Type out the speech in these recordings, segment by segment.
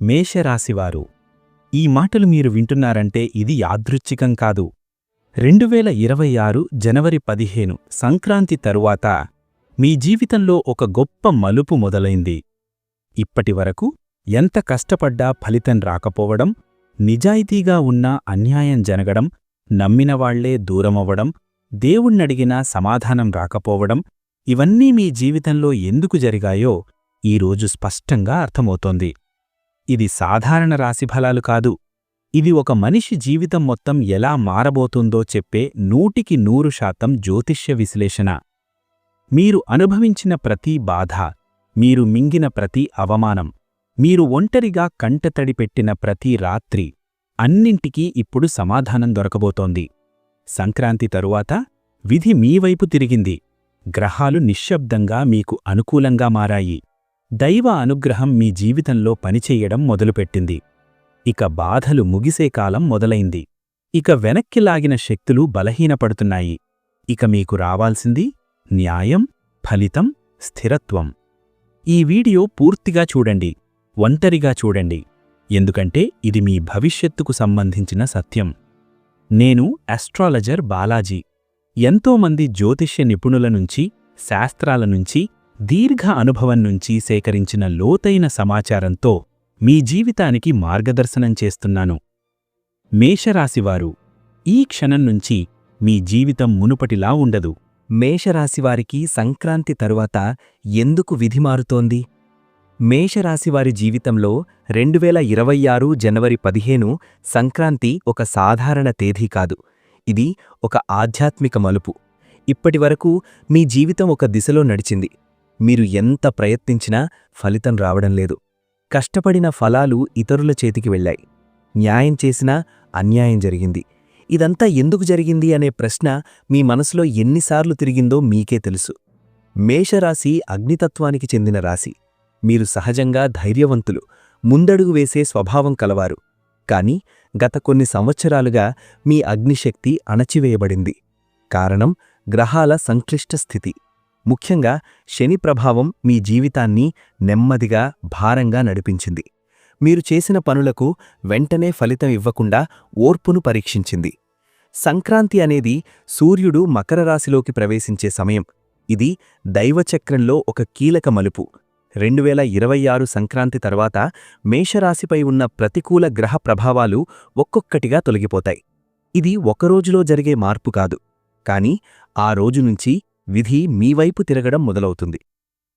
మేషరాశివారు ఈ మాటలు మీరు వింటున్నారంటే ఇది యాదృచ్ఛికం కాదు. రెండువేల ఇరవై ఆరు జనవరి పదిహేను సంక్రాంతి తరువాత మీ జీవితంలో ఒక గొప్ప మలుపు మొదలైంది. ఇప్పటివరకు ఎంత కష్టపడ్డా ఫలితం రాకపోవడం నిజాయితీగా ఉన్నా అన్యాయం జరగడం నమ్మినవాళ్ళే దూరమవ్వడం దేవుణ్ణడిగినా సమాధానం రాకపోవడం ఇవన్నీ మీ జీవితంలో ఎందుకు జరిగాయో ఈరోజు స్పష్టంగా అర్థమవుతోంది. ఇది సాధారణ రాశిఫలాలు కాదు. ఇది ఒక మనిషి జీవితం మొత్తం ఎలా మారబోతుందో చెప్పే నూటికి నూరు శాతం జ్యోతిష్య విశ్లేషణ. మీరు అనుభవించిన ప్రతి బాధ మీరు మింగిన ప్రతి అవమానం మీరు ఒంటరిగా కంటతడి పెట్టిన ప్రతి రాత్రి అన్నింటికీ ఇప్పుడు సమాధానం దొరకబోతోంది. సంక్రాంతి తరువాత విధి మీవైపు తిరిగింది. గ్రహాలు నిశ్శబ్దంగా మీకు అనుకూలంగా మారాయి. దైవ అనుగ్రహం మీ జీవితంలో పనిచేయడం మొదలుపెట్టింది. ఇక బాధలు ముగిసే కాలం మొదలైంది. ఇక వెనక్కి లాగిన శక్తులు బలహీనపడుతున్నాయి. ఇక మీకు రావాల్సింది న్యాయం ఫలితం స్థిరత్వం. ఈ వీడియో పూర్తిగా చూడండి. ఒంటరిగా చూడండి. ఎందుకంటే ఇది మీ భవిష్యత్తుకు సంబంధించిన సత్యం. నేను అస్ట్రాలజర్ బాలాజీ. ఎంతోమంది జ్యోతిష్య నిపుణుల నుంచి శాస్త్రాల నుంచి దీర్ఘ అనుభవం నుంచి సేకరించిన లోతైన సమాచారంతో మీ జీవితానికి మార్గదర్శనం చేస్తున్నాను. మేషరాశివారు ఈ క్షణం నుంచి మీ జీవితం మునుపటిలా ఉండదు. మేషరాశివారికి సంక్రాంతి తరువాత ఎందుకు విధి మారుతోంది? మేషరాశివారి జీవితంలో రెండువేల ఇరవై ఆరు జనవరి పదిహేను సంక్రాంతి ఒక సాధారణ తేదీ కాదు. ఇది ఒక ఆధ్యాత్మిక మలుపు. ఇప్పటివరకు మీ జీవితం ఒక దిశలో నడిచింది. మీరు ఎంత ప్రయత్నించినా ఫలితం రావడం లేదు. కష్టపడిన ఫలాలు ఇతరుల చేతికి వెళ్ళాయి. న్యాయం చేసినా అన్యాయం జరిగింది. ఇదంతా ఎందుకు జరిగింది అనే ప్రశ్న మీ మనసులో ఎన్నిసార్లు తిరిగిందో మీకే తెలుసు. మేషరాశి అగ్నితత్వానికి చెందిన రాశి. మీరు సహజంగా ధైర్యవంతులు ముందడుగు వేసే స్వభావం కలవారు. కాని గత కొన్ని సంవత్సరాలుగా మీ అగ్నిశక్తి అణచివేయబడింది. కారణం గ్రహాల సంక్లిష్ట స్థితి. ముఖ్యంగా శని ప్రభావం మీ జీవితాన్ని నెమ్మదిగా భారంగా నడిపించింది. మీరు చేసిన పనులకు వెంటనే ఫలితం ఇవ్వకుండా ఓర్పును పరీక్షించింది. సంక్రాంతి అనేది సూర్యుడు మకర రాశిలోకి ప్రవేశించే సమయం. ఇది దైవచక్రంలో ఒక కీలక మలుపు. రెండువేల ఇరవై ఆరు సంక్రాంతి తర్వాత మేషరాశిపై ఉన్న ప్రతికూల గ్రహ ప్రభావాలు ఒక్కొక్కటిగా తొలగిపోతాయి. ఇది ఒకరోజులో జరిగే మార్పు కాదు. కాని ఆ రోజు నుంచి విధి మీవైపు తిరగడం మొదలవుతుంది.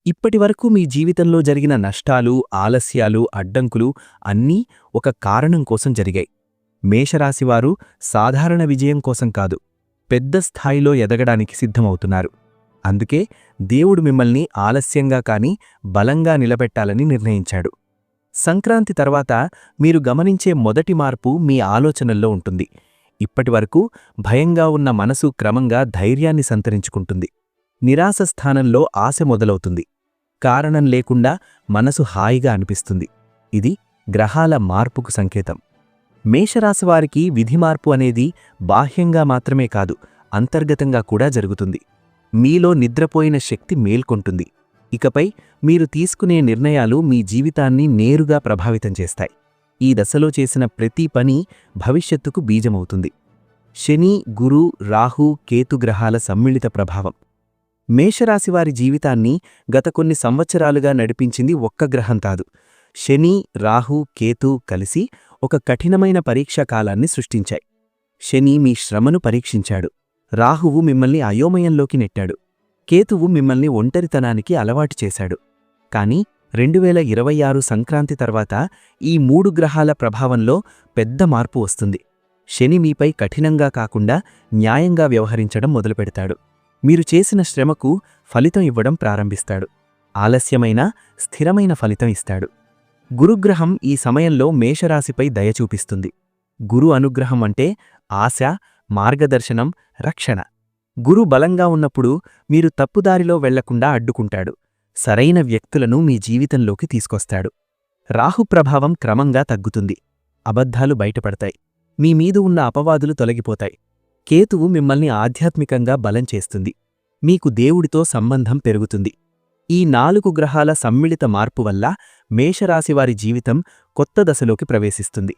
ఇప్పటివరకు మీ జీవితంలో జరిగిన నష్టాలు ఆలస్యాలు అడ్డంకులు అన్నీ ఒక కారణం కోసం జరిగాయి. మేషరాశివారు సాధారణ విజయం కోసం కాదు పెద్ద స్థాయిలో ఎదగడానికి సిద్ధమవుతున్నారు. అందుకే దేవుడు మిమ్మల్ని ఆలస్యంగా కాని బలంగా నిలబెట్టాలని నిర్ణయించాడు. సంక్రాంతి తర్వాత మీరు గమనించే మొదటి మార్పు మీ ఆలోచనల్లో ఉంటుంది. ఇప్పటివరకు భయంగా ఉన్న మనసు క్రమంగా ధైర్యాన్ని సంతరించుకుంటుంది. నిరాశ స్థానంలో ఆశ మొదలవుతుంది. కారణం లేకుండా మనసు హాయిగా అనిపిస్తుంది. ఇది గ్రహాల మార్పుకు సంకేతం. మేషరాశివారికి విధి మార్పు అనేది బాహ్యంగా మాత్రమే కాదు అంతర్గతంగా కూడా జరుగుతుంది. మీలో నిద్రపోయిన శక్తి మేల్కొంటుంది. ఇకపై మీరు తీసుకునే నిర్ణయాలు మీ జీవితాన్ని నేరుగా ప్రభావితం చేస్తాయి. ఈ దశలో చేసిన ప్రతి పని భవిష్యత్తుకు బీజమవుతుంది. శని గురు రాహు కేతు గ్రహాల సమ్మిళిత ప్రభావం. మేషరాశివారి జీవితాన్ని గత కొన్ని సంవత్సరాలుగా నడిపించింది ఒక్క గ్రహం కాదు. శని రాహు కేతు కలిసి ఒక కఠినమైన పరీక్షాకాలాన్ని సృష్టించాయి. శని మీ శ్రమను పరీక్షించాడు. రాహువు మిమ్మల్ని అయోమయంలోకి నెట్టాడు. కేతువు మిమ్మల్ని ఒంటరితనానికి అలవాటు చేశాడు. కాని రెండువేల ఇరవై ఆరు సంక్రాంతి తర్వాత ఈ మూడు గ్రహాల ప్రభావంలో పెద్ద మార్పు వస్తుంది. శని మీపై కఠినంగా కాకుండా న్యాయంగా వ్యవహరించడం మొదలుపెడతాడు. మీరు చేసిన శ్రమకు ఫలితం ఇవ్వడం ప్రారంభిస్తాడు. ఆలస్యమైన స్థిరమైన ఫలితం ఇస్తాడు. గురుగ్రహం ఈ సమయంలో మేషరాశిపై దయ చూపిస్తుంది. గురు అనుగ్రహం అంటే ఆశ మార్గదర్శనం రక్షణ. గురు బలంగా ఉన్నప్పుడు మీరు తప్పుదారిలో వెళ్ళకుండా అడ్డుకుంటాడు. సరైన వ్యక్తులను మీ జీవితంలోకి తీసుకొస్తాడు. రాహు ప్రభావం క్రమంగా తగ్గుతుంది. అబద్ధాలు బయటపడతాయి. మీ మీద ఉన్న అపవాదులు తొలగిపోతాయి. కేతువు మిమ్మల్ని ఆధ్యాత్మికంగా బలం చేస్తుంది. మీకు దేవుడితో సంబంధం పెరుగుతుంది. ఈ నాలుగు గ్రహాల సమ్మిళిత మార్పు వల్ల మేషరాశివారి జీవితం కొత్త దశలోకి ప్రవేశిస్తుంది.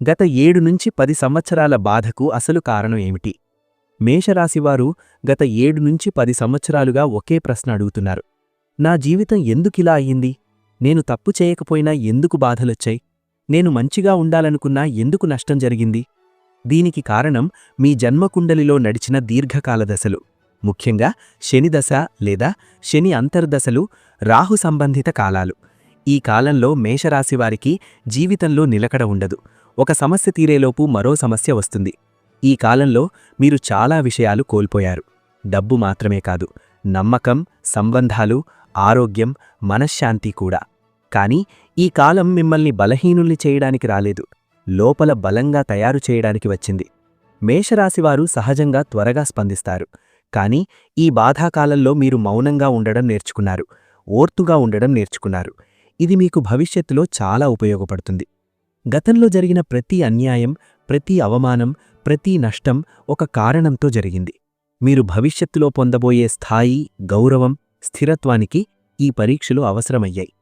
గత ఏడు నుంచి పది సంవత్సరాల బాధకు అసలు కారణం ఏమిటి? మేషరాశివారు గత ఏడు నుంచి పది సంవత్సరాలుగా ఒకే ప్రశ్న అడుగుతున్నారు. నా జీవితం ఎందుకిలా అయ్యింది? నేను తప్పు చేయకపోయినా ఎందుకు బాధలొచ్చాయి? నేను మంచిగా ఉండాలనుకున్నా ఎందుకు నష్టం జరిగింది? దీనికి కారణం మీ జన్మకుండలిలో నడిచిన దీర్ఘకాల దశలు. ముఖ్యంగా శనిదశ లేదా శని అంతర్దశలు రాహు సంబంధిత కాలాలు. ఈ కాలంలో మేషరాశివారికి జీవితంలో నిలకడ ఉండదు. ఒక సమస్య తీరేలోపు మరో సమస్య వస్తుంది. ఈ కాలంలో మీరు చాలా విషయాలు కోల్పోయారు. డబ్బు మాత్రమే కాదు నమ్మకం సంబంధాలు ఆరోగ్యం మనశ్శాంతి కూడా. కానీ ఈ కాలం మిమ్మల్ని బలహీనుల్ని చేయడానికి రాలేదు. లోపల బలంగా తయారు చేయడానికి వచ్చింది. మేషరాశివారు సహజంగా త్వరగా స్పందిస్తారు. కాని ఈ బాధాకాలంలో మీరు మౌనంగా ఉండడం నేర్చుకున్నారు. ఓర్తుగా ఉండడం నేర్చుకున్నారు. ఇది మీకు భవిష్యత్తులో చాలా ఉపయోగపడుతుంది. గతంలో జరిగిన ప్రతి అన్యాయం ప్రతి అవమానం ప్రతి నష్టం ఒక కారణంతో జరిగింది. మీరు భవిష్యత్తులో పొందబోయే స్థాయి గౌరవం స్థిరత్వానికి ఈ పరీక్షలు అవసరమయ్యాయి.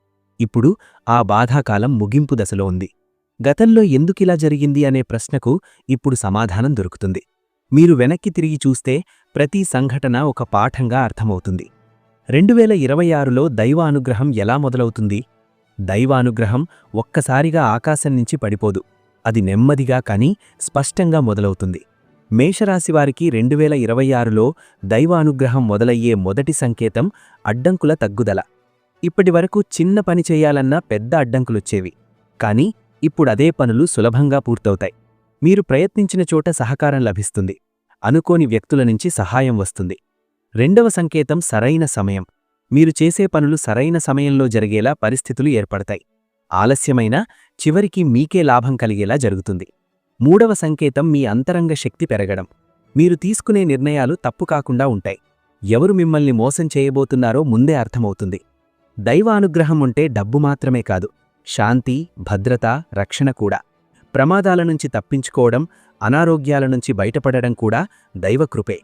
ఇప్పుడు ఆ బాధాకాలం ముగింపు దశలో ఉంది. గతంలో ఎందుకిలా జరిగింది అనే ప్రశ్నకు ఇప్పుడు సమాధానం దొరుకుతుంది. మీరు వెనక్కి తిరిగి చూస్తే ప్రతి సంఘటన ఒక పాఠంగా అర్థమవుతుంది. రెండువేల ఇరవై ఆరులో దైవానుగ్రహం ఎలా మొదలవుతుంది? దైవానుగ్రహం ఒక్కసారిగా ఆకాశం నుంచి పడిపోదు. అది నెమ్మదిగా కానీ స్పష్టంగా మొదలవుతుంది. మేషరాశివారికి రెండువేల ఇరవై ఆరులో దైవానుగ్రహం మొదలయ్యే మొదటి సంకేతం అడ్డంకుల తగ్గుదల. ఇప్పటివరకు చిన్న పని చేయాలన్నా పెద్ద అడ్డంకులొచ్చేవి. కానీ ఇప్పుడదే పనులు సులభంగా పూర్తవుతాయి. మీరు ప్రయత్నించిన చోట సహకారం లభిస్తుంది. అనుకోని వ్యక్తుల నుంచి సహాయం వస్తుంది. రెండవ సంకేతం సరైన సమయం. మీరు చేసే పనులు సరైన సమయంలో జరిగేలా పరిస్థితులు ఏర్పడతాయి. ఆలస్యమైనా చివరికి మీకే లాభం కలిగేలా జరుగుతుంది. మూడవ సంకేతం మీ అంతరంగ శక్తి పెరగడం. మీరు తీసుకునే నిర్ణయాలు తప్పు కాకుండా ఉంటాయి. ఎవరు మిమ్మల్ని మోసం చేయబోతున్నారో ముందే అర్థమవుతుంది. దైవానుగ్రహం ఉంటే డబ్బు మాత్రమే కాదు. శాంతి భద్రత రక్షణ కూడా. ప్రమాదాల నుంచి తప్పించుకోవడం అనారోగ్యాల నుంచి బయటపడడం కూడా దైవకృపే.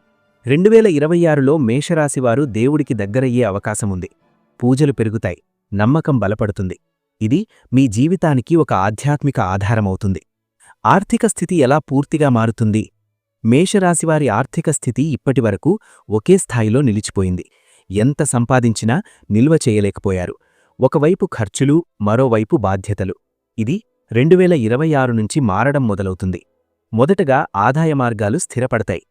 రెండువేల ఇరవై ఆరులో మేషరాశివారు దేవుడికి దగ్గరయ్యే అవకాశముంది. పూజలు పెరుగుతాయి. నమ్మకం బలపడుతుంది. ఇది మీ జీవితానికి ఒక ఆధ్యాత్మిక ఆధారమవుతుంది. ఆర్థిక స్థితి ఎలా పూర్తిగా మారుతుంది? మేషరాశివారి ఆర్థిక స్థితి ఇప్పటివరకు ఒకే స్థాయిలో నిలిచిపోయింది. ఎంత సంపాదించినా నిల్వ చేయలేకపోయారు. ఒకవైపు ఖర్చులు మరోవైపు బాధ్యతలు. ఇది రెండువేల ఇరవై ఆరు నుంచి మారడం మొదలవుతుంది. మొదటగా ఆదాయ మార్గాలు స్థిరపడతాయి.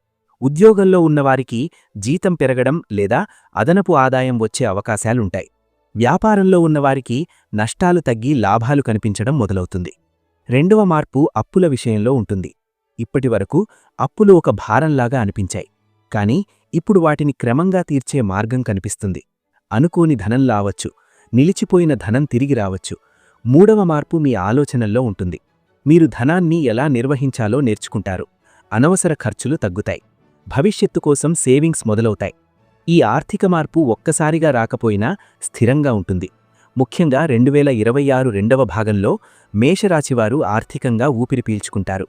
ఉద్యోగంలో ఉన్నవారికి జీతం పెరగడం లేదా అదనపు ఆదాయం వచ్చే అవకాశాలుంటాయి. వ్యాపారంలో ఉన్నవారికి నష్టాలు తగ్గి లాభాలు కనిపించడం మొదలవుతుంది. రెండవ మార్పు అప్పుల విషయంలో ఉంటుంది. ఇప్పటివరకు అప్పులు ఒక భారంలాగా అనిపించాయి. కాని ఇప్పుడు వాటిని క్రమంగా తీర్చే మార్గం కనిపిస్తుంది. అనుకోని ధనం లావచ్చు నిలిచిపోయిన ధనం తిరిగి రావచ్చు. మూడవ మార్పు మీ ఆలోచనల్లో ఉంటుంది. మీరు ధనాన్ని ఎలా నిర్వహించాలో నేర్చుకుంటారు. అనవసర ఖర్చులు తగ్గుతాయి. భవిష్యత్తు కోసం సేవింగ్స్ మొదలవుతాయి. ఈ ఆర్థిక మార్పు ఒక్కసారిగా రాకపోయినా స్థిరంగా ఉంటుంది. ముఖ్యంగా రెండువేల ఇరవై ఆరు రెండవ భాగంలో మేషరాశివారు ఆర్థికంగా ఊపిరి పీల్చుకుంటారు.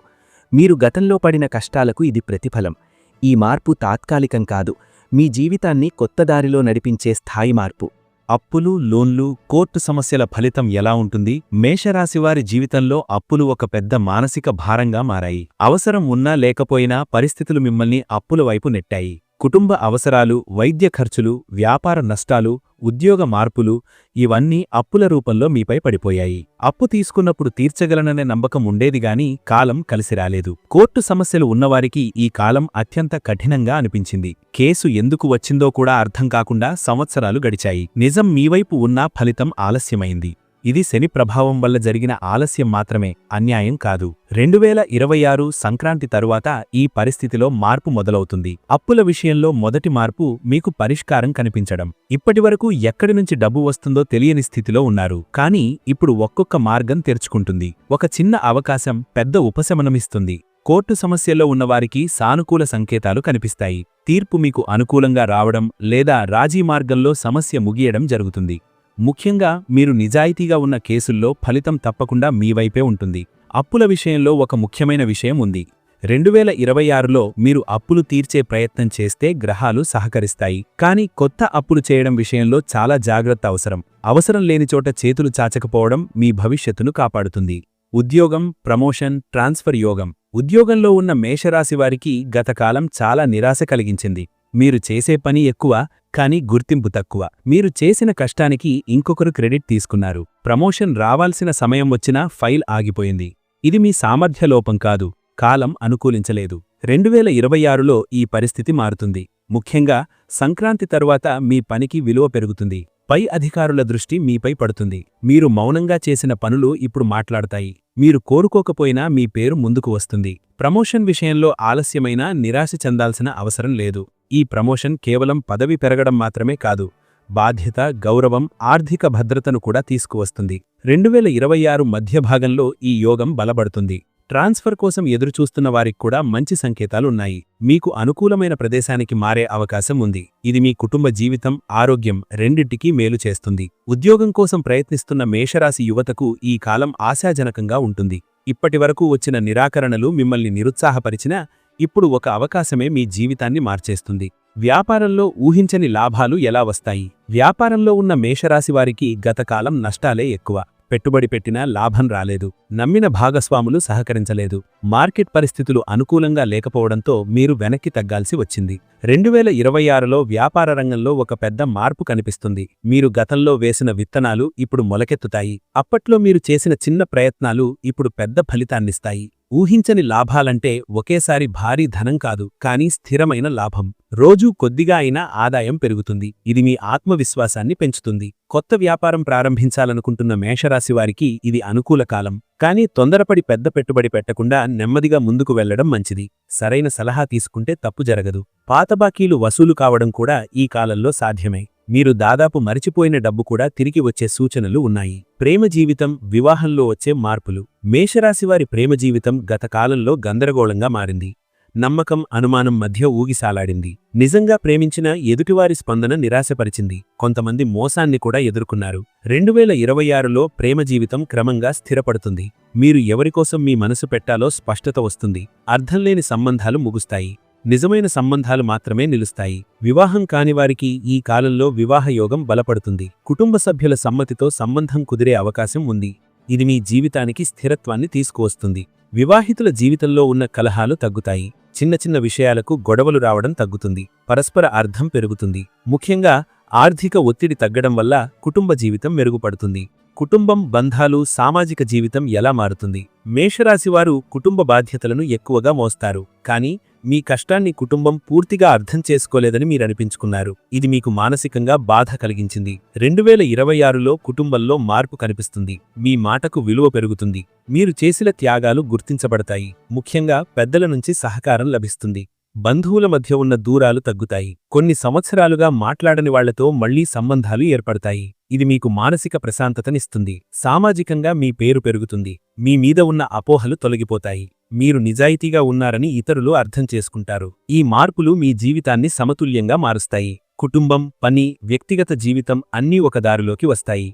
మీరు గతంలో పడిన కష్టాలకు ఇది ప్రతిఫలం. ఈ మార్పు తాత్కాలికం కాదు. మీ జీవితాన్ని కొత్త దారిలో నడిపించే స్థాయి మార్పు. అప్పులు లోన్లు కోర్టు సమస్యల ఫలితం ఎలా ఉంటుంది? మేషరాశివారి జీవితంలో అప్పులు ఒక పెద్ద మానసిక భారంగా మారాయి. అవసరం ఉన్నా లేకపోయినా పరిస్థితులు మిమ్మల్ని అప్పుల వైపు నెట్టాయి. కుటుంబ అవసరాలు వైద్య ఖర్చులు వ్యాపార నష్టాలు ఉద్యోగ మార్పులు ఇవన్నీ అప్పుల రూపంలో మీపై పడిపోయాయి. అప్పు తీసుకున్నప్పుడు తీర్చగలననే నమ్మకం ఉండేదిగాని కాలం కలిసి రాలేదు. కోర్టు సమస్యలు ఉన్నవారికి ఈ కాలం అత్యంత కఠినంగా అనిపించింది. కేసు ఎందుకు వచ్చిందో కూడా అర్థం కాకుండా సంవత్సరాలు గడిచాయి. నిజం మీవైపు ఉన్నా ఫలితం ఆలస్యమైంది. ఇది శని ప్రభావం వల్ల జరిగిన ఆలస్యం మాత్రమే అన్యాయం కాదు. రెండువేల ఇరవై ఆరు సంక్రాంతి తరువాత ఈ పరిస్థితిలో మార్పు మొదలవుతుంది. అప్పుల విషయంలో మొదటి మార్పు మీకు పరిష్కారం కనిపించడం. ఇప్పటివరకు ఎక్కడి నుంచి డబ్బు వస్తుందో తెలియని స్థితిలో ఉన్నారు. కానీ ఇప్పుడు ఒక్కొక్క మార్గం తెరుచుకుంటుంది. ఒక చిన్న అవకాశం పెద్ద ఉపశమనమిస్తుంది. కోర్టు సమస్యల్లో ఉన్నవారికి సానుకూల సంకేతాలు కనిపిస్తాయి. తీర్పు మీకు అనుకూలంగా రావడం లేదా రాజీ మార్గంలో సమస్య ముగియడం జరుగుతుంది. ముఖ్యంగా మీరు నిజాయితీగా ఉన్న కేసుల్లో ఫలితం తప్పకుండా మీ వైపే ఉంటుంది. అప్పుల విషయంలో ఒక ముఖ్యమైన విషయం ఉంది. రెండు వేల ఇరవై ఆరులో మీరు అప్పులు తీర్చే ప్రయత్నం చేస్తే గ్రహాలు సహకరిస్తాయి. కానీ కొత్త అప్పులు చేయడం విషయంలో చాలా జాగ్రత్త అవసరం. అవసరం లేని చోట చేతులు చాచకపోవడం మీ భవిష్యత్తును కాపాడుతుంది. ఉద్యోగం ప్రమోషన్ ట్రాన్స్ఫర్ యోగం. ఉద్యోగంలో ఉన్న మేషరాశి వారికి గతకాలం చాలా నిరాశ కలిగించింది. మీరు చేసే పని ఎక్కువ కానీ గుర్తింపు తక్కువ. మీరు చేసిన కష్టానికి ఇంకొకరు క్రెడిట్ తీసుకున్నారు. ప్రమోషన్ రావాల్సిన సమయం వచ్చినా ఫైల్ ఆగిపోయింది. ఇది మీ సామర్థ్య లోపం కాదు కాలం అనుకూలించలేదు. రెండువేల ఇరవై ఆరులో ఈ పరిస్థితి మారుతుంది. ముఖ్యంగా సంక్రాంతి తరువాత మీ పనికి విలువ పెరుగుతుంది. పై అధికారుల దృష్టి మీపై పడుతుంది. మీరు మౌనంగా చేసిన పనులు ఇప్పుడు మాట్లాడతాయి. మీరు కోరుకోకపోయినా మీ పేరు ముందుకు వస్తుంది. ప్రమోషన్ విషయంలో ఆలస్యమైనా నిరాశ చెందాల్సిన అవసరం లేదు. ఈ ప్రమోషన్ కేవలం పదవి పెరగడం మాత్రమే కాదు బాధ్యత గౌరవం ఆర్థిక భద్రతను కూడా తీసుకువస్తుంది. రెండువేల ఇరవై ఆరు మధ్య భాగంలో ఈ యోగం బలపడుతుంది. ట్రాన్స్ఫర్ కోసం ఎదురుచూస్తున్న వారికి కూడా మంచి సంకేతాలున్నాయి మీకు అనుకూలమైన ప్రదేశానికి మారే అవకాశం ఉంది. ఇది మీ కుటుంబ జీవితం ఆరోగ్యం రెండింటికీ మేలు చేస్తుంది. ఉద్యోగం కోసం ప్రయత్నిస్తున్న మేషరాశి యువతకు ఈ కాలం ఆశాజనకంగా ఉంటుంది. ఇప్పటివరకు వచ్చిన నిరాకరణలు మిమ్మల్ని నిరుత్సాహపరిచినా ఇప్పుడు ఒక అవకాశమే మీ జీవితాన్ని మార్చేస్తుంది. వ్యాపారంలో ఊహించని లాభాలు ఎలా వస్తాయి? వ్యాపారంలో ఉన్న మేషరాశివారికి గతకాలం నష్టాలే ఎక్కువ. పెట్టుబడి పెట్టినా లాభం రాలేదు. నమ్మిన భాగస్వాములు సహకరించలేదు. మార్కెట్ పరిస్థితులు అనుకూలంగా లేకపోవడంతో మీరు వెనక్కి తగ్గాల్సి వచ్చింది. రెండు వేల ఇరవై ఆరులో వ్యాపార రంగంలో ఒక పెద్ద మార్పు కనిపిస్తుంది. మీరు గతంలో వేసిన విత్తనాలు ఇప్పుడు మొలకెత్తుతాయి. అప్పట్లో మీరు చేసిన చిన్న ప్రయత్నాలు ఇప్పుడు పెద్ద ఫలితాన్నిస్తాయి. ఊహించని లాభాలంటే ఒకేసారి భారీ ధనం కాదు కానీ స్థిరమైన లాభం. రోజూ కొద్దిగా అయినా ఆదాయం పెరుగుతుంది. ఇది మీ ఆత్మవిశ్వాసాన్ని పెంచుతుంది. కొత్త వ్యాపారం ప్రారంభించాలనుకుంటున్న మేషరాశివారికి ఇది అనుకూల కాలం. కానీ తొందరపడి పెద్ద పెట్టుబడి పెట్టకుండా నెమ్మదిగా ముందుకు వెళ్ళడం మంచిది. సరైన సలహా తీసుకుంటే తప్పు జరగదు. పాత బాకీలు వసూలు కావడం కూడా ఈ కాలంలో సాధ్యమే. మీరు దాదాపు మరిచిపోయిన డబ్బు కూడా తిరిగి వచ్చే సూచనలు ఉన్నాయి. ప్రేమ జీవితం వివాహంలో వచ్చే మార్పులు. మేషరాశివారి ప్రేమ జీవితం గత కాలంలో గందరగోళంగా మారింది. నమ్మకం అనుమానం మధ్య ఊగిసాలాడింది నిజంగా ప్రేమించిన ఎదుటివారి స్పందన నిరాశపరిచింది. కొంతమంది మోసాన్ని కూడా ఎదుర్కొన్నారు. రెండు వేల ఇరవై ఆరులో ప్రేమ జీవితం క్రమంగా స్థిరపడుతుంది. మీరు ఎవరికోసం మీ మనసు పెట్టాలో స్పష్టత వస్తుంది. అర్థంలేని సంబంధాలు ముగుస్తాయి. నిజమైన సంబంధాలు మాత్రమే నిలుస్తాయి. వివాహం కానివారికి ఈ కాలంలో వివాహయోగం బలపడుతుంది. కుటుంబ సభ్యుల సమ్మతితో సంబంధం కుదిరే అవకాశం ఉంది. ఇది మీ జీవితానికి స్థిరత్వాన్ని తీసుకువస్తుంది. వివాహితుల జీవితంలో ఉన్న కలహాలు తగ్గుతాయి. చిన్న చిన్న విషయాలకు గొడవలు రావడం తగ్గుతుంది. పరస్పర అర్థం పెరుగుతుంది. ముఖ్యంగా ఆర్థిక ఒత్తిడి తగ్గడం వల్ల కుటుంబ జీవితం మెరుగుపడుతుంది. కుటుంబం బంధాలు సామాజిక జీవితం ఎలా మారుతుంది? మేషరాశివారు కుటుంబ బాధ్యతలను ఎక్కువగా మోస్తారు. కానీ మీ కష్టాన్ని కుటుంబం పూర్తిగా అర్థం చేసుకోలేదని మీరనిపించుకున్నారు. ఇది మీకు మానసికంగా బాధ కలిగించింది. రెండు వేల ఇరవై ఆరులో కుటుంబంలో మార్పు కనిపిస్తుంది. మీ మాటకు విలువ పెరుగుతుంది. మీరు చేసిన త్యాగాలు గుర్తించబడతాయి. ముఖ్యంగా పెద్దల నుంచి సహకారం లభిస్తుంది. బంధువుల మధ్య ఉన్న దూరాలు తగ్గుతాయి. కొన్ని సంవత్సరాలుగా మాట్లాడని వాళ్ళతో మళ్ళీ సంబంధాలు ఏర్పడతాయి. ఇది మీకు మానసిక ప్రశాంతతనిస్తుంది. సామాజికంగా మీ పేరు పెరుగుతుంది. మీ మీద ఉన్న అపోహలు తొలగిపోతాయి. మీరు నిజాయితీగా ఉన్నారని ఇతరులు అర్థం చేసుకుంటారు. ఈ మార్పులు మీ జీవితాన్ని సమతుల్యంగా మారుస్తాయి. కుటుంబం పని వ్యక్తిగత జీవితం అన్నీ ఒక దారిలోకి వస్తాయి.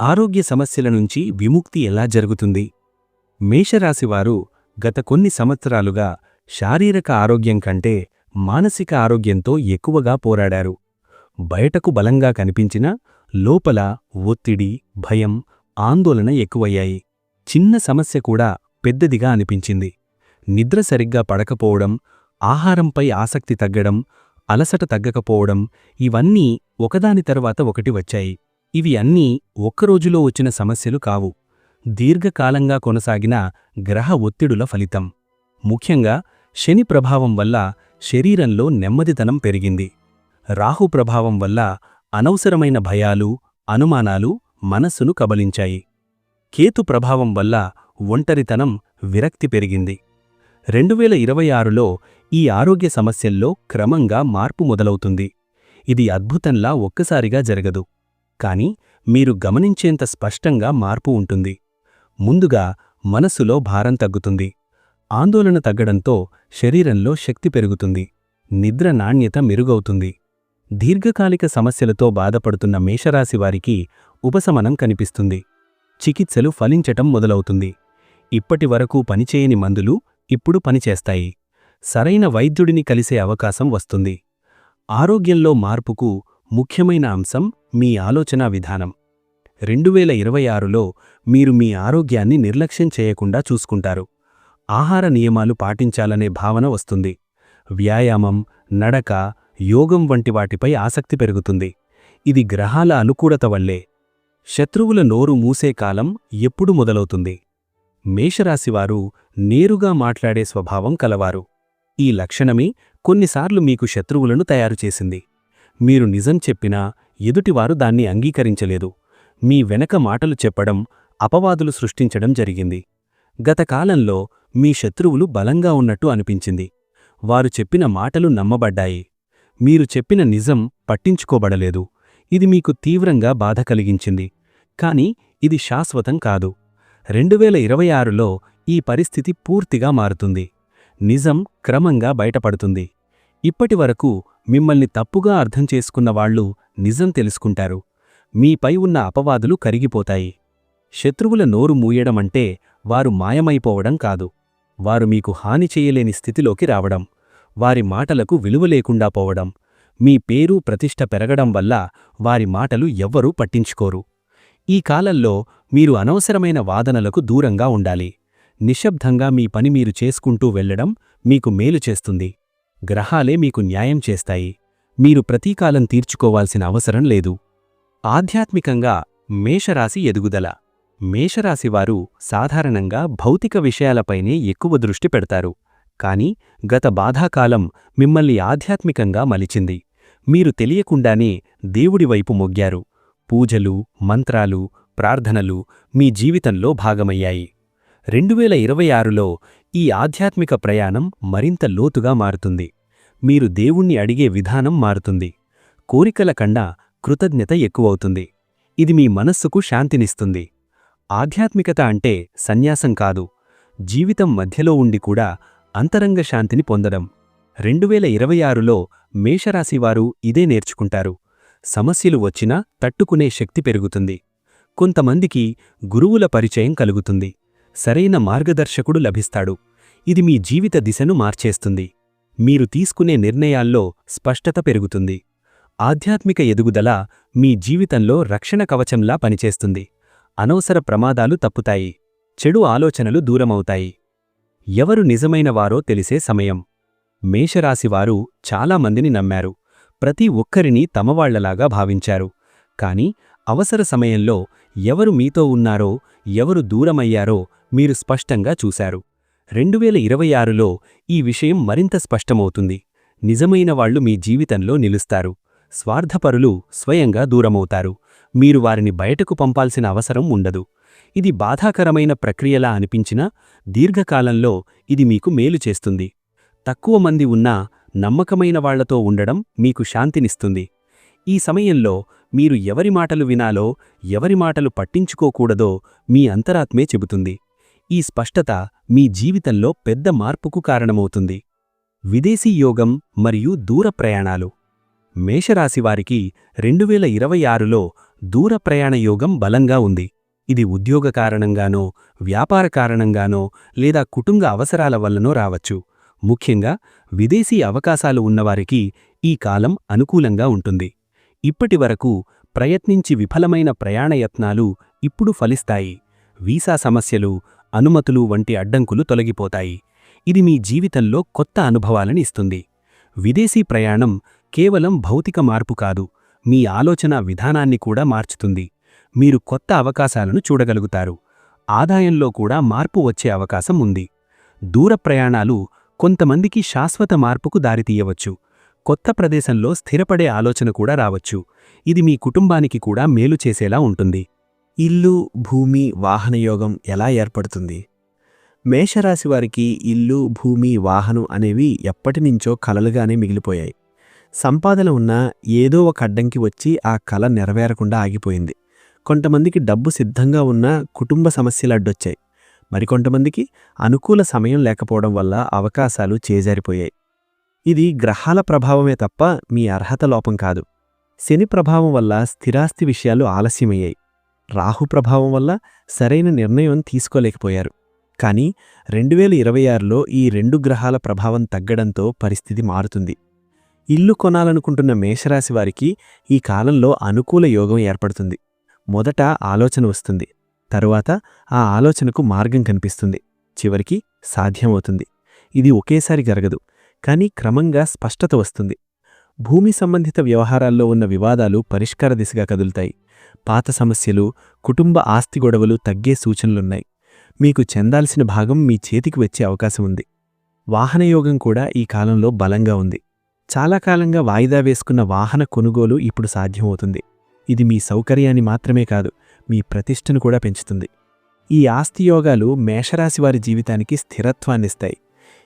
ఆరోగ్య సమస్యల నుంచి విముక్తి ఎలా జరుగుతుంది? మేషరాశివారు గత కొన్ని సంవత్సరాలుగా శారీరక ఆరోగ్యం కంటే మానసిక ఆరోగ్యంతో ఎక్కువగా పోరాడారు. బయటకు బలంగా కనిపించినా లోపల ఒత్తిడి భయం ఆందోళన ఎక్కువయ్యాయి. చిన్న సమస్య కూడా పెద్దదిగా అనిపించింది. నిద్ర సరిగ్గా పడకపోవడం ఆహారంపై ఆసక్తి తగ్గడం అలసట తగ్గకపోవడం ఇవన్నీ ఒకదాని తర్వాత ఒకటి వచ్చాయి. ఇవి అన్నీ ఒక్కరోజులో వచ్చిన సమస్యలు కావు. దీర్ఘకాలంగా కొనసాగిన గ్రహ ఒత్తిడుల ఫలితం. ముఖ్యంగా శని ప్రభావం వల్ల శరీరంలో నెమ్మదితనం పెరిగింది. రాహు ప్రభావం వల్ల అనవసరమైన భయాలు అనుమానాలు మనస్సును కబలించాయి. కేతు ప్రభావం వల్ల ఒంటరితనం విరక్తి పెరిగింది. రెండువేల ఇరవై ఆరులో ఈ ఆరోగ్య సమస్యల్లో క్రమంగా మార్పు మొదలవుతుంది. ఇది అద్భుతంలా ఒక్కసారిగా జరగదు. కాని మీరు గమనించేంత స్పష్టంగా మార్పు ఉంటుంది. ముందుగా మనస్సులో భారం తగ్గుతుంది. ఆందోళన తగ్గడంతో శరీరంలో శక్తి పెరుగుతుంది నిద్ర నాణ్యత మెరుగవుతుంది. దీర్ఘకాలిక సమస్యలతో బాధపడుతున్న మేషరాశివారికి ఉపశమనం కనిపిస్తుంది. చికిత్సలు ఫలించటం మొదలవుతుంది. ఇప్పటివరకు పనిచేయని మందులు ఇప్పుడు పనిచేస్తాయి. సరైన వైద్యుడిని కలిసే అవకాశం వస్తుంది. ఆరోగ్యంలో మార్పుకు ముఖ్యమైన అంశం మీ ఆలోచనా విధానం. రెండువేల ఇరవై ఆరులో మీరు మీ ఆరోగ్యాన్ని నిర్లక్ష్యం చేయకుండా చూసుకుంటారు. ఆహార నియమాలు పాటించాలనే భావన వస్తుంది. వ్యాయామం నడక యోగం వంటి వాటిపై ఆసక్తి పెరుగుతుంది. ఇది గ్రహాల అనుకూలత వల్లే. శత్రువుల నోరు మూసే కాలం ఎప్పుడు మొదలవుతుంది. మేషరాశివారు నేరుగా మాట్లాడే స్వభావం కలవారు. ఈ లక్షణమే కొన్నిసార్లు మీకు శత్రువులను తయారుచేసింది మీరు నిజం చెప్పినా ఎదుటివారు దాన్ని అంగీకరించలేదు. మీ వెనక మాటలు చెప్పడం అపవాదులు సృష్టించడం జరిగింది. గత కాలంలో మీ శత్రువులు బలంగా ఉన్నట్టు అనిపించింది. వారు చెప్పిన మాటలు నమ్మబడ్డాయి. మీరు చెప్పిన నిజం పట్టించుకోబడలేదు. ఇది మీకు తీవ్రంగా బాధ కలిగించింది. కాని ఇది శాశ్వతం కాదు. రెండువేల ఇరవై ఆరులో ఈ పరిస్థితి పూర్తిగా మారుతుంది. నిజం క్రమంగా బయటపడుతుంది. ఇప్పటివరకు మిమ్మల్ని తప్పుగా అర్థం చేసుకున్న వాళ్ళు నిజం తెలుసుకుంటారు. మీపై ఉన్న అపవాదులు కరిగిపోతాయి. శత్రువుల నోరు మూయడమంటే వారు మాయమైపోవడం కాదు. వారు మీకు హాని చేయలేని స్థితిలోకి రావడం వారి మాటలకు విలువ లేకుండా పోవడం మీ పేరు ప్రతిష్ట పెరగడం వల్ల వారి మాటలు ఎవ్వరూ పట్టించుకోరు. ఈ కాలంలో మీరు అనవసరమైన వాదనలకు దూరంగా ఉండాలి. నిశ్శబ్దంగా మీ పని మీరు చేసుకుంటూ వెళ్ళడం మీకు మేలు చేస్తుంది. గ్రహాలే మీకు న్యాయం చేస్తాయి. మీరు ప్రతీకాలం తీర్చుకోవాల్సిన అవసరం లేదు. ఆధ్యాత్మికంగా మేషరాశి ఎదుగుదల. మేషరాశివారు సాధారణంగా భౌతిక విషయాలపైనే ఎక్కువ దృష్టి పెడతారు. కాని గత బాధాకాలం మిమ్మల్ని ఆధ్యాత్మికంగా మలిచింది. మీరు తెలియకుండానే దేవుడివైపు మొగ్గారు. పూజలు మంత్రాలు ప్రార్థనలు మీ జీవితంలో భాగమయ్యాయి. రెండువేల ఇరవై ఆరులో ఈ ఆధ్యాత్మిక ప్రయాణం మరింత లోతుగా మారుతుంది. మీరు దేవుణ్ణి అడిగే విధానం మారుతుంది. కోరికల కన్నా కృతజ్ఞత ఎక్కువవుతుంది. ఇది మీ మనస్సుకు శాంతినిస్తుంది. ఆధ్యాత్మికత అంటే సన్యాసం కాదు. జీవితం మధ్యలో ఉండి కూడా అంతరంగ శాంతిని పొందడం. రెండువేల ఇరవై ఆరులో మేషరాశివారు ఇదే నేర్చుకుంటారు. సమస్యలు వచ్చినా తట్టుకునే శక్తి పెరుగుతుంది. కొంతమందికి గురువుల పరిచయం కలుగుతుంది. సరైన మార్గదర్శకుడు లభిస్తాడు. ఇది మీ జీవిత దిశను మార్చేస్తుంది. మీరు తీసుకునే నిర్ణయాల్లో స్పష్టత పెరుగుతుంది. ఆధ్యాత్మిక ఎదుగుదల మీ జీవితంలో రక్షణ కవచంలా పనిచేస్తుంది. అనవసర ప్రమాదాలు తప్పుతాయి. చెడు ఆలోచనలు దూరమవుతాయి. ఎవరు నిజమైన వారో తెలిసే సమయం. మేషరాశివారు చాలామందిని నమ్మారు. ప్రతి ఒక్కరినీ తమవాళ్ళలాగా భావించారు. కాని అవసర సమయంలో ఎవరు మీతో ఉన్నారో ఎవరు దూరమయ్యారో మీరు స్పష్టంగా చూశారు. రెండువేల ఇరవై ఆరులో ఈ విషయం మరింత స్పష్టమవుతుంది. నిజమైన వాళ్ళు మీ జీవితంలో నిలుస్తారు. స్వార్థపరులు స్వయంగా దూరమవుతారు. మీరు వారిని బయటకు పంపాల్సిన అవసరం ఉండదు. ఇది బాధాకరమైన ప్రక్రియలా అనిపించినా దీర్ఘకాలంలో ఇది మీకు మేలు చేస్తుంది. తక్కువ మంది ఉన్నా నమ్మకమైన వాళ్ళతో ఉండడం మీకు శాంతినిస్తుంది. ఈ సమయంలో మీరు ఎవరి మాటలు వినాలో ఎవరి మాటలు పట్టించుకోకూడదో మీ అంతరాత్మే చెబుతుంది. ఈ స్పష్టత మీ జీవితంలో పెద్ద మార్పుకు కారణమవుతుంది. విదేశీ యోగం మరియు దూర ప్రయాణాలు. మేషరాశివారికి రెండువేల ఇరవై ఆరులో దూర ప్రయాణ యోగం బలంగా ఉంది. ఇది ఉద్యోగ కారణంగానో వ్యాపార కారణంగానో లేదా కుటుంబ అవసరాల వల్లనో రావచ్చు. ముఖ్యంగా విదేశీ అవకాశాలు ఉన్నవారికి ఈ కాలం అనుకూలంగా ఉంటుంది. ఇప్పటివరకు ప్రయత్నించి విఫలమైన ప్రయాణయత్నాలు ఇప్పుడు ఫలిస్తాయి. వీసా సమస్యలు అనుమతులు వంటి అడ్డంకులు తొలగిపోతాయి. ఇది మీ జీవితంలో కొత్త అనుభవాలని ఇస్తుంది. విదేశీ ప్రయాణం కేవలం భౌతిక మార్పు కాదు మీ ఆలోచన విధానాన్ని కూడా మార్చుతుంది. మీరు కొత్త అవకాశాలను చూడగలుగుతారు. ఆదాయంలో కూడా మార్పు వచ్చే అవకాశం ఉంది. దూర ప్రయాణాలు కొంతమందికి శాశ్వత మార్పుకు దారితీయవచ్చు. కొత్త ప్రదేశంలో స్థిరపడే ఆలోచన కూడా రావచ్చు. ఇది మీ కుటుంబానికి కూడా మేలు చేసేలా ఉంటుంది. ఇల్లు భూమి వాహనయోగం ఎలా ఏర్పడుతుంది? మేషరాశివారికి ఇల్లు భూమి వాహనం అనేవి ఎప్పటినుంచో కలలుగానే మిగిలిపోయాయి. సంపాదన ఉన్నా ఏదో ఒక అడ్డంకి వచ్చి ఆ కల నెరవేరకుండా ఆగిపోయింది. కొంతమందికి డబ్బు సిద్ధంగా ఉన్నా కుటుంబ సమస్యలు అడ్డొచ్చాయి. మరికొంతమందికి అనుకూల సమయం లేకపోవడం వల్ల అవకాశాలు చేజారిపోయాయి. ఇది గ్రహాల ప్రభావమే తప్ప మీ అర్హత లోపం కాదు. శని ప్రభావం వల్ల స్థిరాస్తి విషయాలు ఆలస్యమయ్యాయి. రాహు ప్రభావం వల్ల సరైన నిర్ణయం తీసుకోలేకపోయారు. కానీ రెండు వేల ఇరవై ఆరులో ఈ రెండు గ్రహాల ప్రభావం తగ్గడంతో పరిస్థితి మారుతుంది. ఇల్లు కొనాలనుకుంటున్న మేషరాశి వారికి ఈ కాలంలో అనుకూల యోగం ఏర్పడుతుంది. మొదట ఆలోచన వస్తుంది. తరువాత ఆ ఆలోచనకు మార్గం కనిపిస్తుంది. చివరికి సాధ్యమవుతుంది. ఇది ఒకేసారి జరగదు. కానీ క్రమంగా స్పష్టత వస్తుంది. భూమి సంబంధిత వ్యవహారాల్లో ఉన్న వివాదాలు పరిష్కార దిశగా కదులుతాయి. పాత సమస్యలు కుటుంబ ఆస్తి గొడవలు తగ్గే సూచనలున్నాయి. మీకు చెందాల్సిన భాగం మీ చేతికి వచ్చే అవకాశం ఉంది. వాహనయోగం కూడా ఈ కాలంలో బలంగా ఉంది. చాలా కాలంగా వాయిదా వేసుకున్న వాహన కొనుగోలు ఇప్పుడు సాధ్యమవుతుంది. ఇది మీ సౌకర్యాన్ని మాత్రమే కాదు మీ ప్రతిష్టను కూడా పెంచుతుంది. ఈ ఆస్తి యోగాలు మేషరాశివారి జీవితానికి స్థిరత్వాన్నిస్తాయి.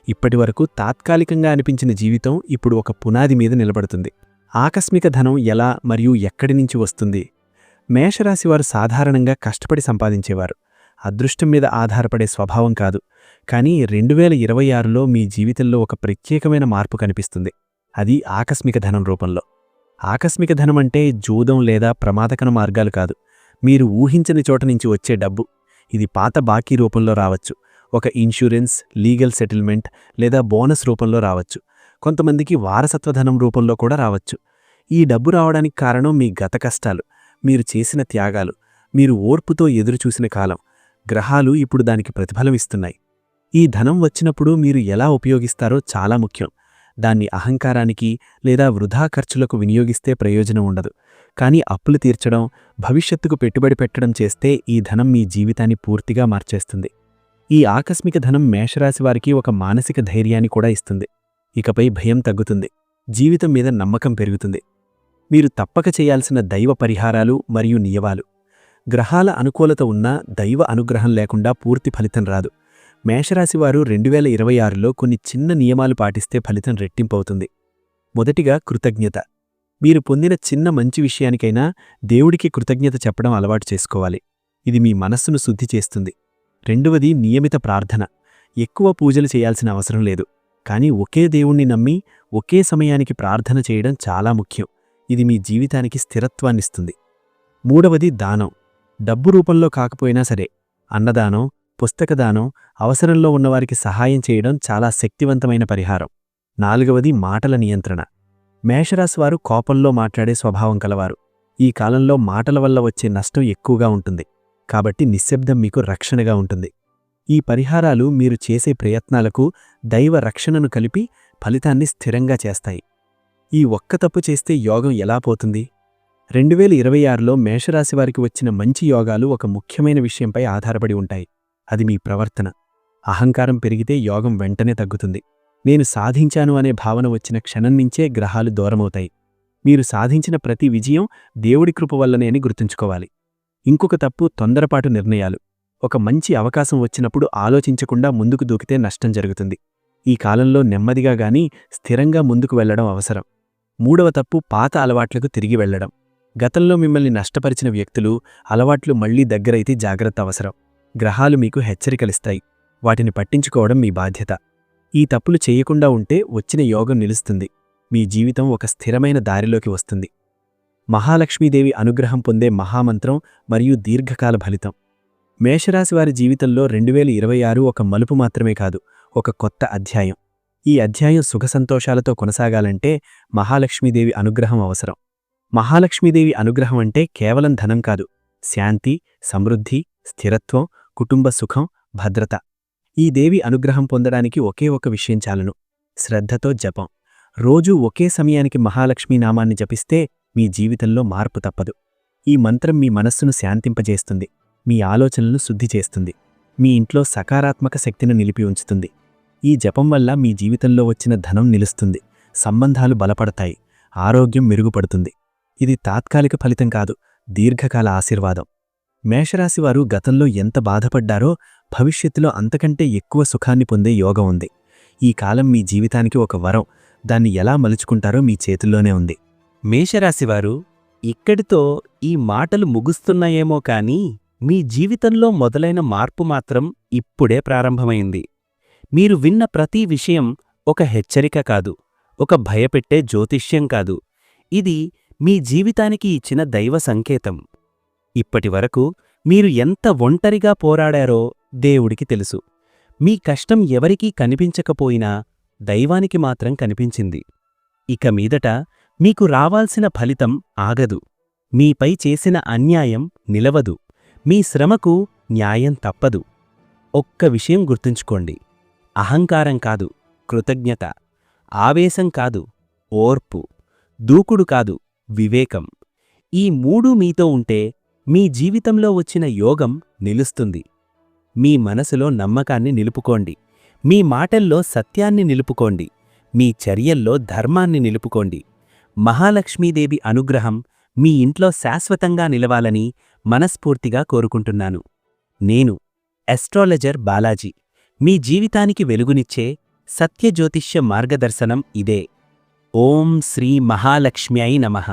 ఇప్పటివరకు తాత్కాలికంగా అనిపించిన జీవితం ఇప్పుడు ఒక పునాది మీద నిలబడుతుంది. ఆకస్మిక ధనం ఎలా మరియు ఎక్కడి నుంచి వస్తుంది? మేషరాశివారు సాధారణంగా కష్టపడి సంపాదించేవారు. అదృష్టం మీద ఆధారపడే స్వభావం కాదు కానీ రెండు వేల ఇరవై ఆరులో మీ జీవితంలో ఒక ప్రత్యేకమైన మార్పు కనిపిస్తుంది. అది ఆకస్మిక ధనం రూపంలో. ఆకస్మిక ధనం అంటే జూదం లేదా ప్రమాదకర మార్గాలు కాదు. మీరు ఊహించని చోట నుంచి వచ్చే డబ్బు. ఇది పాత బాకీ రూపంలో రావచ్చు. ఒక ఇన్సూరెన్స్ లీగల్ సెటిల్మెంట్ లేదా బోనస్ రూపంలో రావచ్చు. కొంతమందికి వారసత్వ ధనం రూపంలో కూడా రావచ్చు. ఈ డబ్బు రావడానికి కారణం మీ గత కష్టాలు మీరు చేసిన త్యాగాలు మీరు ఓర్పుతో ఎదురుచూసిన కాలం. గ్రహాలు ఇప్పుడు దానికి ప్రతిఫలం ఇస్తున్నాయి. ఈ ధనం వచ్చినప్పుడు మీరు ఎలా ఉపయోగిస్తారో చాలా ముఖ్యం. దాన్ని అహంకారానికి లేదా వృధా ఖర్చులకు వినియోగిస్తే ప్రయోజనం ఉండదు. కానీ అప్పులు తీర్చడం భవిష్యత్తుకు పెట్టుబడి పెట్టడం చేస్తే ఈ ధనం మీ జీవితాన్ని పూర్తిగా మార్చేస్తుంది. ఈ ఆకస్మిక ధనం మేషరాశి వారికి ఒక మానసిక ధైర్యాన్ని కూడా ఇస్తుంది. ఇకపై భయం తగ్గుతుంది. జీవితం మీద నమ్మకం పెరుగుతుంది. మీరు తప్పక చేయాల్సిన దైవ పరిహారాలు మరియు నియమాలు. గ్రహాల అనుకూలత ఉన్నా దైవ అనుగ్రహం లేకుండా పూర్తి ఫలితం రాదు. మేషరాశివారు రెండు వేల ఇరవై ఆరులో కొన్ని చిన్న నియమాలు పాటిస్తే ఫలితం రెట్టింపవుతుంది. మొదటిగా కృతజ్ఞత. మీరు పొందిన చిన్న మంచి విషయానికైనా దేవుడికి కృతజ్ఞత చెప్పడం అలవాటు చేసుకోవాలి. ఇది మీ మనస్సును శుద్ధి చేస్తుంది. రెండవది నియమిత ప్రార్థన. ఎక్కువ పూజలు చేయాల్సిన అవసరం లేదు. కానీ ఒకే దేవుణ్ణి నమ్మి ఒకే సమయానికి ప్రార్థన చేయడం చాలా ముఖ్యం. ఇది మీ జీవితానికి స్థిరత్వాన్నిస్తుంది. మూడవది దానం. డబ్బు రూపంలో కాకపోయినా సరే అన్నదానం పుస్తకదానం అవసరంలో ఉన్నవారికి సహాయం చేయడం చాలా శక్తివంతమైన పరిహారం. నాలుగవది మాటల నియంత్రణ. మేషరాశివారు కోపంలో మాట్లాడే స్వభావం కలవారు. ఈ కాలంలో మాటల వల్ల వచ్చే నష్టం ఎక్కువగా ఉంటుంది. కాబట్టి నిశ్శబ్దం మీకు రక్షణగా ఉంటుంది. ఈ పరిహారాలు మీరు చేసే ప్రయత్నాలకు దైవ రక్షణను కలిపి ఫలితాన్ని స్థిరంగా చేస్తాయి. ఈ ఒక్క తప్పు చేస్తే యోగం ఎలా పోతుంది? రెండు వేల ఇరవై ఆరులో మేషరాశివారికి వచ్చిన మంచి యోగాలు ఒక ముఖ్యమైన విషయంపై ఆధారపడి ఉంటాయి. అది మీ ప్రవర్తన. అహంకారం పెరిగితే యోగం వెంటనే తగ్గుతుంది. నేను సాధించాను అనే భావన వచ్చిన క్షణం నుంచే గ్రహాలు దూరమవుతాయి. మీరు సాధించిన ప్రతి విజయం దేవుడి కృప వల్లనే అని గుర్తుంచుకోవాలి. ఇంకొక తప్పు తొందరపాటు నిర్ణయాలు. ఒక మంచి అవకాశం వచ్చినప్పుడు ఆలోచించకుండా ముందుకు దూకితే నష్టం జరుగుతుంది. ఈ కాలంలో నెమ్మదిగా గాని స్థిరంగా ముందుకు వెళ్ళడం అవసరం. మూడవ తప్పు పాత అలవాట్లకు తిరిగి వెళ్ళడం గతంలో మిమ్మల్ని నష్టపరిచిన వ్యక్తులు అలవాట్లు మళ్ళీ దగ్గరైతే జాగ్రత్త అవసరం. గ్రహాలు మీకు హెచ్చరికలిస్తాయి. వాటిని పట్టించుకోవడం మీ బాధ్యత. ఈ తప్పులు చేయకుండా ఉంటే వచ్చిన యోగం నిలుస్తుంది. మీ జీవితం ఒక స్థిరమైన దారిలోకి వస్తుంది. మహాలక్ష్మీదేవి అనుగ్రహం పొందే మహామంత్రం మరియు దీర్ఘకాల ఫలితం. మేషరాశివారి జీవితంలో రెండు వేల ఇరవై ఆరు ఒక మలుపు మాత్రమే కాదు ఒక కొత్త అధ్యాయం. ఈ అధ్యాయం సుఖసంతోషాలతో కొనసాగాలంటే మహాలక్ష్మీదేవి అనుగ్రహం అవసరం. మహాలక్ష్మీదేవి అనుగ్రహం అంటే కేవలం ధనం కాదు. శాంతి సమృద్ధి స్థిరత్వం కుటుంబ సుఖం భద్రత. ఈ దేవి అనుగ్రహం పొందడానికి ఒకే ఒక విషయం చాలను. శ్రద్ధతో జపం. రోజూ ఒకే సమయానికి మహాలక్ష్మీ నామాన్ని జపిస్తే మీ జీవితంలో మార్పు తప్పదు. ఈ మంత్రం మీ మనస్సును శాంతింపజేస్తుంది. మీ ఆలోచనలను శుద్ధి చేస్తుంది. మీ ఇంట్లో సకారాత్మక శక్తిని నిలిపి ఉంచుతుంది. ఈ జపం వల్ల మీ జీవితంలో వచ్చిన ధనం నిలుస్తుంది. సంబంధాలు బలపడతాయి. ఆరోగ్యం మెరుగుపడుతుంది. ఇది తాత్కాలిక ఫలితం కాదు. దీర్ఘకాల ఆశీర్వాదం. మేషరాశివారు గతంలో ఎంత బాధపడ్డారో భవిష్యత్తులో అంతకంటే ఎక్కువ సుఖాన్ని పొందే యోగం ఉంది. ఈ కాలం మీ జీవితానికి ఒక వరం. దాన్ని ఎలా మలుచుకుంటారో మీ చేతుల్లోనే ఉంది. మేషరాశివారు ఇక్కడితో ఈ మాటలు ముగుస్తున్నాయేమో కాని మీ జీవితంలో మొదలైన మార్పు మాత్రం ఇప్పుడే ప్రారంభమైంది. మీరు విన్న ప్రతి విషయం ఒక హెచ్చరిక కాదు ఒక భయపెట్టే జ్యోతిష్యం కాదు. ఇది మీ జీవితానికి ఇచ్చిన దైవ సంకేతం. ఇప్పటివరకు మీరు ఎంత ఒంటరిగా పోరాడారో దేవుడికి తెలుసు. మీ కష్టం ఎవరికీ కనిపించకపోయినా దైవానికి మాత్రం కనిపించింది. ఇక మీదట మీకు రావాల్సిన ఫలితం ఆగదు. మీపై చేసిన అన్యాయం నిలవదు. మీ శ్రమకు న్యాయం తప్పదు. ఒక్క విషయం గుర్తుంచుకోండి. అహంకారం కాదు కృతజ్ఞత. ఆవేశం కాదు ఓర్పు. దూకుడు కాదు వివేకం. ఈ మూడూ మీతో ఉంటే మీ జీవితంలో వచ్చిన యోగం నిలుస్తుంది. మీ మనసులో నమ్మకాన్ని నిలుపుకోండి. మీ మాటల్లో సత్యాన్ని నిలుపుకోండి. మీ చర్యల్లో ధర్మాన్ని నిలుపుకోండి. మహాలక్ష్మీదేవి అనుగ్రహం మీ ఇంట్లో శాశ్వతంగా నిలవాలని మనస్ఫూర్తిగా కోరుకుంటున్నాను. నేను ఎస్ట్రాలజర్ బాలాజీ. మీ జీవితానికి వెలుగునిచ్చే సత్యజ్యోతిష్య మార్గదర్శనం ఇదే. ఓం శ్రీ మహాలక్ష్మ్యై నమః.